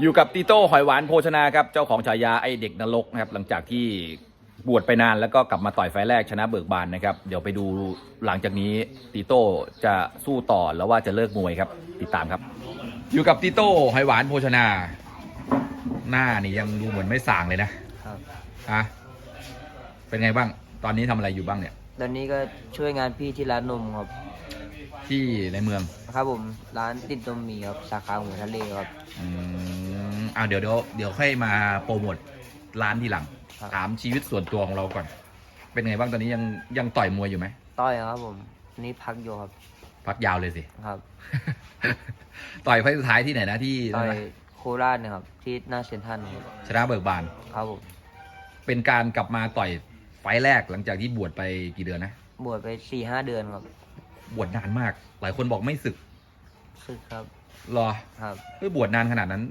อยู่กับติโต้หอยหวานโภชนาครับ เจ้าของฉายาไอเด็กนรกนะครับ หลังจากที่บวชไปนานแล้วก็กลับมาต่อยไฟล์แรกชนะเบิกบานนะครับ เดี๋ยวไปดูหลังจากนี้ติโต้จะสู้ต่อแล้วว่าจะเลิกมวยครับ ติดตามครับ อยู่กับติโต้หอยหวานโภชนา หน้านี่ยังดูเหมือนไม่ส่างเลยนะครับ ฮะเป็นไงบ้าง ตอนนี้ทำอะไรอยู่บ้างเนี่ย ตอนนี้ก็ช่วยงานพี่ที่ร้านนมครับ ที่ในเมือง ครับผมร้านติดนมหมีครับสาขาหัวทะเลครับ อืมอ่าเดี๋ยวเดี๋ยวเดี๋ยวค่อยมาโปรโมทร้านทีหลัง ครับ ถามชีวิตส่วนตัวของเราก่อน เป็นไงบ้างตอนนี้ยังยังต่อยมวยอยู่ไหมต้อยครับผมอันนี้พักอยู่ครับพักยาวเลยสิ ครับต่อยไฟล์สุดท้ายที่ไหนนะที่ต้อยนั่นนะโคราชเนะครับที่หน้าเซ็นทรัลครับชนะเบิกบาน ครับผมเป็นการกลับมาต่อยไฟล์แรกหลังจากที่บวชไปกี่เดือนนะบวชไปสี่ห้าเดือนครับ บวชนานมาก หลายคนบอกไม่ศึกซึกครับรอครับเฮ้ยบวชนานขนาดนั้น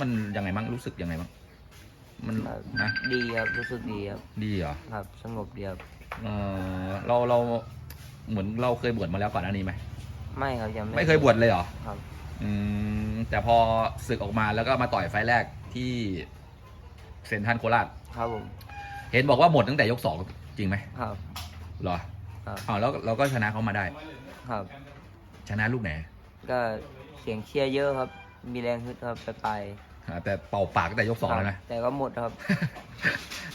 มันยังไงบ้างรู้สึกยังไงบ้างมันครับนะดีครับรู้สึกดีครับดีเหรอครับสงบดีครับเออเราเราเหมือนเราเคยบวชมาแล้วก่อนหน้านี้ไหมไม่ครับยังไม่เคยบวชเลยเหรอครับ อืมแต่พอศึกออกมาแล้วก็มาต่อยไฟล์แรกที่เซนทรันโคราชครับผมเห็นบอกว่าหมดตั้งแต่ยกสองจริงไหมครับเหรอ ครับอ้าวแล้วเราก็ชนะเขามาได้ ครับ ชนะลูกไหนก็เสียงเชียร์เยอะครับ มีแรงฮึดครับไปไปอ่าแต่เป่าปากตั้งแต่ยกสองแล้วนะ แต่ก็หมดครับ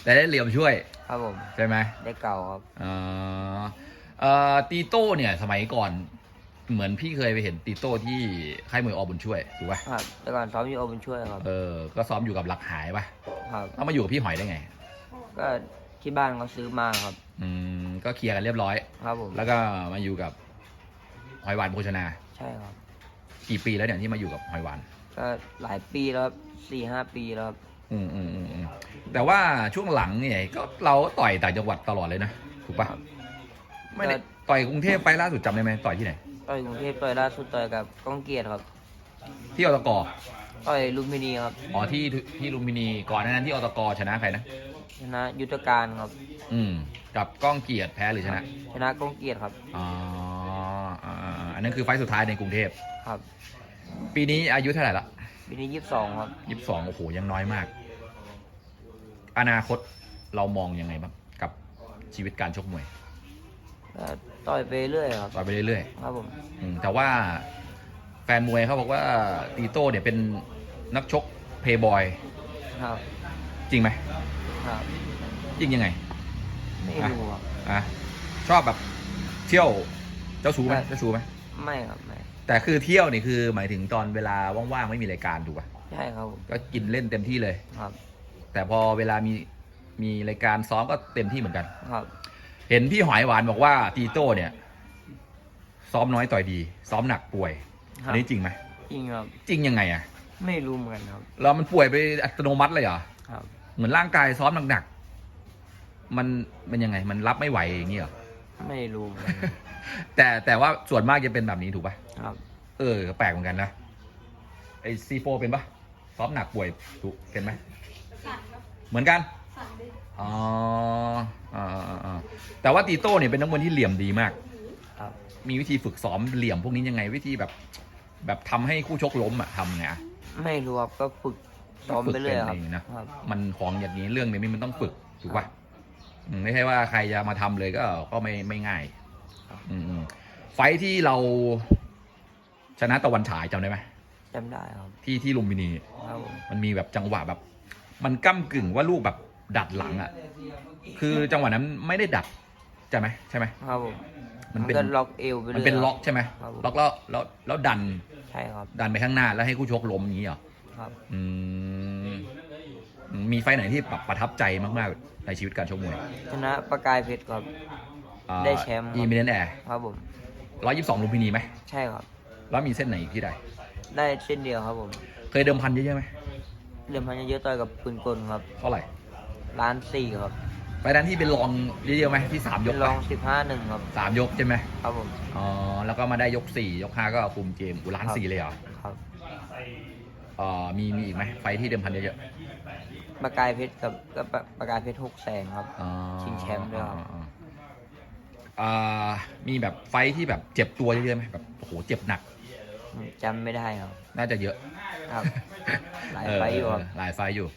แต่ได้เหลี่ยมช่วยครับผม ใช่ไหมได้เก่าครับ เอ่อเอ่อตีโต้เนี่ยสมัยก่อนเหมือนพี่เคยไปเห็นตีโต้ที่ค่ายมวยอบุญช่วยถูกป่ะครับ แต่ก่อนซ้อมอยู่โอบุญช่วยครับ เออ ก็ซ้อมอยู่กับหลักหายป่ะครับ เอามาอยู่กับพี่หอยได้ไง ก็ที่บ้านเขาซื้อมาครับ อืม ก็เคลียร์กันเรียบร้อย ครับผมแล้วก็มาอยู่กับหอยหวานโภชนา ใช่ครับ กี่ปีแล้วเนี่ยที่มาอยู่กับหอยหวาน ก็หลายปีแล้วครับสี่ห้าปีแล้วครับอืมอืมอืมอืมแต่ว่าช่วงหลังเนี่ยก็เราต่อยต่างจังหวัดตลอดเลยนะถูกปะไม่ได้ต่อยกรุงเทพไปล่าสุดจำได้ไหมต่อยที่ไหนต่อยกรุงเทพต่อยล่าสุดต่อยกับก้องเกียรติครับ ที่อตกต่อยลุมพินีครับอ๋อที่ที่ลุมพินีก่อนหนานั้นที่อตกชนะใครนะ ชนะยุทธการครับ อืม กับก้องเกียรติแพ้หรือชนะ ชนะก้องเกียรติครับ อ๋ออ่าอ่าอันนั้นคือไฟล์สุดท้ายในกรุงเทพ ครับ ปีนี้อายุเท่าไหร่ละปีนี้ยี่สิบสองครับยี่สิบสองโอ้โห ยังน้อยมาก อนาคตเรามองยังไงบ้างกับชีวิตการชกมวย ก็ต่อยไปเรื่อยครับ ต่อยไปเรื่อยครับผม ๆอืมแต่ว่าแฟนมวยเขาบอกว่าตีโต้เนี่ยเป็นนักชกเพย์บอย ครับ จริงไหม ครับจริงยังไงไม่รู้ครับ อะชอบแบบเที่ยวเจ้าชู้ไหมใช่เจ้าชู้ไหมไม่ครับไม่แต่คือเที่ยวนี่คือหมายถึงตอนเวลาว่างๆไม่มีรายการถูกป่ะใช่ครับผมก็กินเล่นเต็มที่เลย ครับแต่พอเวลามีมีรายการซ้อมก็เต็มที่เหมือนกัน ครับเห็นพี่หอยหวานบอกว่าตีโต้เนี่ย ซ้อมน้อยต่อยดี ซ้อมหนักป่วยคอัรันบนี้จริงไหมจริงครับ จริงยังไงอะไม่รู้เหมือนกันครับ เรามันป่วยไปอัตโนมัติเลยเหรอครับ เหมือนร่างกายซ้อมหนักๆมันมันยังไง มันรับไม่ไหวอย่างนี้เหรอไม่รู้เหมือนกันแต่แต่ว่าส่วนมากจะเป็นแบบนี้ถูกปะครับ เออแปลกเหมือนกันนะไอซีโฟเป็นปะซ้อมหนักป่วยถูกเป็นไหมเหมือนกันอ๋ออ่าอ่าอ่าแต่ว่าตีโต้เนี่ยเป็นนักมวยที่เหลี่ยมดีมาก ครับ มีวิธีฝึกซ้อมเหลี่ยมพวกนี้ยังไงวิธีแบบ แบบทำให้คู่ชกล้มอะทำไงอะไม่รู้ครับก็ฝึก ซ้อมไปเรื่อยครับฝึกเป็นเองนะครับ มันของอย่างนี้เรื่องนี้มันต้องฝึกถูกปะอืมไม่ใช่ว่าใครจะมาทำเลยก็ก็ไม่ไม่ง่ายครับ อืมอืมไฟท์ที่เราชนะตะวันฉายจำได้ไหมจำได้ครับที่ที่ลุมพินี ครับผมมันมีแบบจังหวะแบบ มันก้ากึ่งว่าลูกแบบดัดหลังอะคือจังหวะนั้นไม่ได้ดัดใช่ไหมใช่ไหมครับผมมันเป็นก็ล็อกเอวไปเรื่มัอนยเป็นครับล็อกใช่ไหมครับผม ล็อกแล้วแล้วแล้วดันใช่ครับ ดันไปข้างหน้าแล้วให้คู่ชกล้มอย่างนี้เหรอ ครับ อืมมีไฟท์ไหนที่แบบประทับใจมากๆ ในชีวิตการชกมวยชนะประกายเพชรครับ ได้แชมป์ครับ อีมิเนนแอร์ครับผม ร้อยยี่สิบสองลุมพินีไหมใช่ครับ แล้วมีเส้นไหนอีกที่ใดได้เช่นเดียวครับผมเคยเดิมพันเยอะๆไหมเรื่องพันเยอะๆต่อยกับปืนกลครับเท่าไหร่ล้านสี่ครับไฟท์นั้นที่เป็นรองเยอะๆไหมที่สามยเป็กนไปรองสิบห้าหนึ่งครับ สามยกใช่ไหมครับผม อ๋อแล้วก็มาได้ยกสี่ยกห้าก็คุมเกมอุล้านครับ สี่เลยเหรอ ครับ เอ่อมีมีอีกไหมไฟท์ที่เดิมพันเยอะประกายเพชรกับก็ประประกายเพชรหกแสนครับ ๆอ๋อชิงแชมป์ด้วยครับอ๋ออ๋ออ่ามีแบบไฟท์ที่แบบเจ็บตัวเยอะๆไหมแบบโอ้โหเจ็บหนัก จำไม่ได้ครับ น่าจะเยอะครับ หลายไฟล์อยู่ครับ เหลายไฟล์อยู่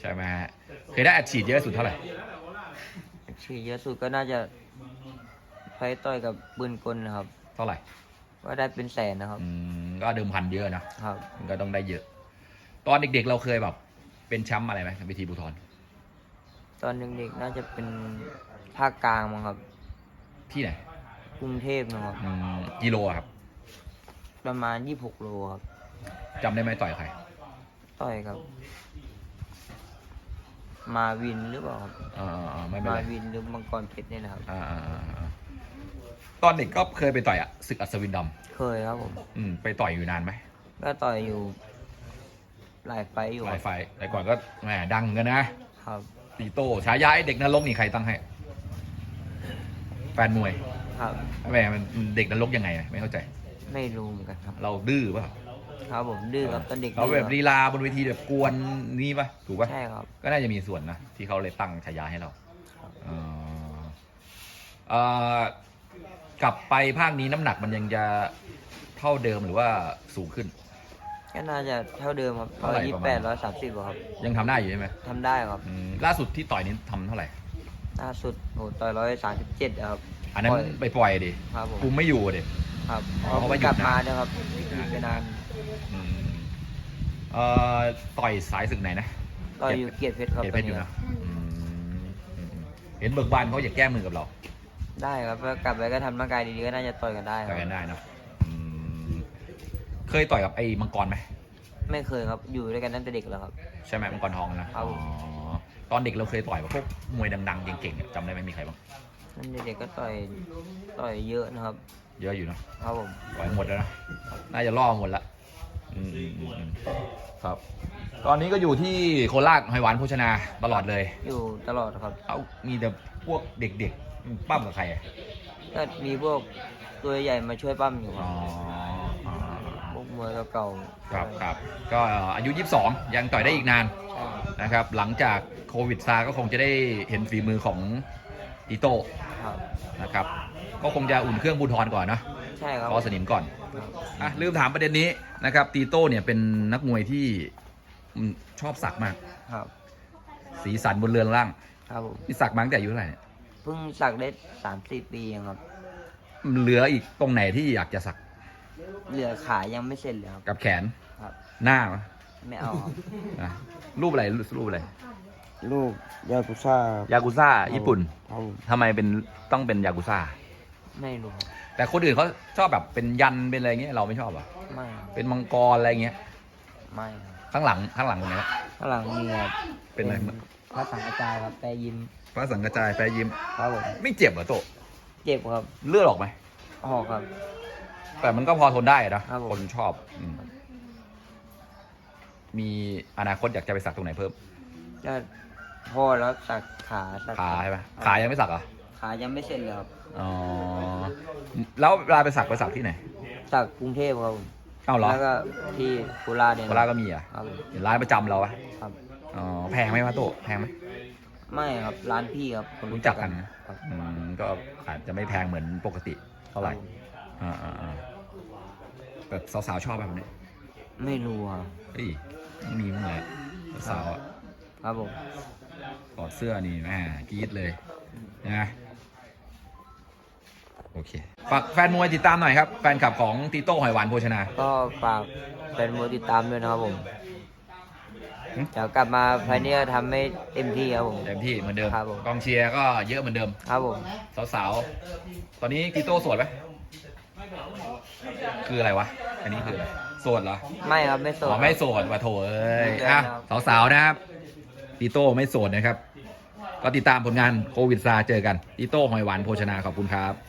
ใช่ไหมฮะเคยได้อัดฉีดเยอะสุดเท่าไหร่ชื่อเยอะสุดก็น่าจะไฟต์ต่อยกับปืนกลนะครับ เท่าไหร่ก็ได้เป็นแสนนะครับ อืมก็เดิมพันเยอะนะครับ มันก็ต้องได้เยอะ ตอนเด็กๆ เราเคยแบบ เป็นแชมป์อะไรไหมเวทีบูทอนตอนเด็กๆน่าจะเป็นภาคกลางมั้งครับ ที่ไหนกรุงเทพนะครับ อืมกิโลอะครับประมาณ 26 โลครับ จำได้ไหมต่อยใคร ต่อยกับ มาวินหรือเปล่าครับอ่าๆๆไม่เป็นมาไรวินหรือมังกรเพชรนี่แหละครับ อ่าๆๆๆตอนเด็กก็เคยไปต่อยอะศึกอัศวินดเคยครับผมำอืม ไปต่อยอยู่นานไหมก็ต่อยอยู่ หลายไฟต์อยู่หคลารัยบไฟล์แต่ก่อนก็แหมดังกันนะครับตีโต้ฉายาไอ้เด็กนรกนี่ใครตั้งให้ แฟนมวยครับ แหมมันเด็กนรกยังไงไม่เข้าใจ ไม่รู้เหมือนกันครับ เราดื้อป่ะครับผมดื้อครับตอนเด็กเราแบบดื้ลีอลาบนเวทีแบบกวนนี่ป่ะถูกครับป่ะ ใช่ครับ ก็น่าจะมีส่วนนะ ที่เขาเลยตั้งฉายาให้เราครับ เอ่อเอ่อกลับไปภาคนี้น้ำหนักมันยังจะเท่าเดิมหรือว่าสูงขึ้น ก็น่าจะเท่าเดิมครับเท่าไหร่ร้อยยี่ประแปมาดณ ร้อยสามสิบครับยังทำได้อยู่ใช่ไหมทำได้ครับอืมล่าสุดที่ต่อยนี้ทำเท่าไหร่ ล่าสุดโหต่อยร้อยสามสิบเจ็ดครับอันนั้นปล่อยไปปล่อยดิครับผมคุมไม่อยู่ดิ ครับอ๋อเพราะว่าหยุกดลับนานมาเนี่ยครับหยุดไปนานอืมเอ่อต่อยสายศึกไหนนะ ต่อยอยู่เกียรติเพชรครับเกียรติเพชรอยู่นะอืมอืมเห็นเบิกบานเขาอยากแก้มือกับเราได้ครับแล้วกลับไปก็ทำร่างกายดีๆก็น่าจะต่อยกันได้คต่รัอบยกันได้เนอะอืม เคยต่อยกับไอ้มังกรไหมไม่เคยครับอยู่ด้วยกันตั้งแต่เด็กแล้วครับ ใช่ไหมมังกรทองนะครับผม อ๋อตอนเด็กเราเคยต่อยกับพวกมวยดังๆเก่งๆเนี่ยจำได้ไหมมีใครบ้างตั้งแต่เด็กก็ต่อยต่อยเยอะนะครับ เยอะอยู่เนอะครับผมต่อยหมดแล้วนะน่าจะล่อหมดละอืมอืมอืมอืมครับ ตอนนี้ก็อยู่ที่โคราชหอยหวานโภชนาตลอดเลย อยู่ตลอดครับเอามีแต่พวกเด็กๆปั้มกับใครอะก็มีพวกตัวใหญ่มาช่วยปั้มอยู่คอ๋รัอบอ๋อพวก มวยเก่าๆครับครับก็อายุ 22 ยังต่อยได้อีกนานใช่ครับนะครับ หลังจากโควิดซาก็คงจะได้เห็นฝีมือของอีโต้ครับนะครับ ก็คงจะอุ่นเครื่องบูทอนก่อนนะใช่ครับรอสนิมก่อนครับอะลืมถามประเด็นนี้นะครับตีโต้เนี่ยเป็นนักมวยที่อืมชอบสักมากครับสีสันบนเรือนร่างครับผมนี่สักมาตั้งแต่อายุเท่าไหร่เนี่ยเพิ่งสักได้สามสี่ปีเองครับ เหลืออีกตรงไหนที่อยากจะสัก เหลือขายังไม่เสร็จเลยครับ กับแขนครับ หน้ามั้ยไม่เอาครับนะรูปอะไรรูปอะไรลูกยากุซ่ายากุซ่าญี่ปุ่นครับผมทำไมเป็นต้องเป็นยากุซ่าไม่รู้ครับแต่คนอื่นเขาชอบแบบเป็นยันเป็นอะไรเงี้ยเราไม่ชอบอะไม่ครับเป็นมังกรอะไรเงี้ยไม่ครับข้างหลังข้างหลังตรงนี้ ข้างหลังมีครับเป็นอะไรพระสังฆจายครับแต่ยิ้มพระสังกระจายแปรยิ้ม ครับผมไม่เจ็บเหรอโตะเจ็บครับเลือดออกไหมออกครับ แต่มันก็พอทนได้อะนะครับผม คนชอบอืมมีอนาคตอยากจะไปสักตรงไหนเพิ่มก็พ่อแล้วสักขาสักขาใช่ไหมขายังไม่สักเหรอะขายังไม่เสร็จเลยครับอ๋อแล้วเวลาไปสักไปสักที่ไหนสักกรุงเทพครับผมเอ้าเหรอแล้วก็ที่โคราชเนี่ยโคราชก็มีอะครับผมเห็นร้านประจำเราอะครับ อ๋อแพงไหมวะโตะแพงไหม ไม่ครับร้านพี่ครับคนรู้จักกันนะครับอืมก็อาจจะไม่แพงเหมือนปกติเท่าไหร่ ครับผม อ่าอ่าอ่าแบบสาวๆชอบแบบนี้ไม่รู้ครับ เฮ้ยไม่มีมั้งเลยสาวๆอะครับผม ถอดเสื้อนี่แม่กรี๊ดเลยนะโอเคฝากแฟนมวยติดตามหน่อยครับ แฟนคลับของตีโต้หอยหวานโภชนา ก็ฝากแฟนมวยติดตามด้วยนะครับผม หึจะกลับมาภายในจะทำให้เต็มที่ครับผม เต็มที่เหมือนเดิม ครับผม กองเชียร์ก็เยอะเหมือนเดิม ครับผม สาวๆ ตอนนี้ตีโต้โสดไหมคืออะไรวะ อันนี้คืออะไรโสดเหรอ ไม่ครับไม่โสด อ๋อไม่โสดว่ะโถเอ้ยไม่อะครับสาวๆนะครับตีโต้ไม่โสดนะครับ ก็ติดตามผลงานโควิดซาเจอกันตีโต้หอยหวานโภชนาขอบคุณครับ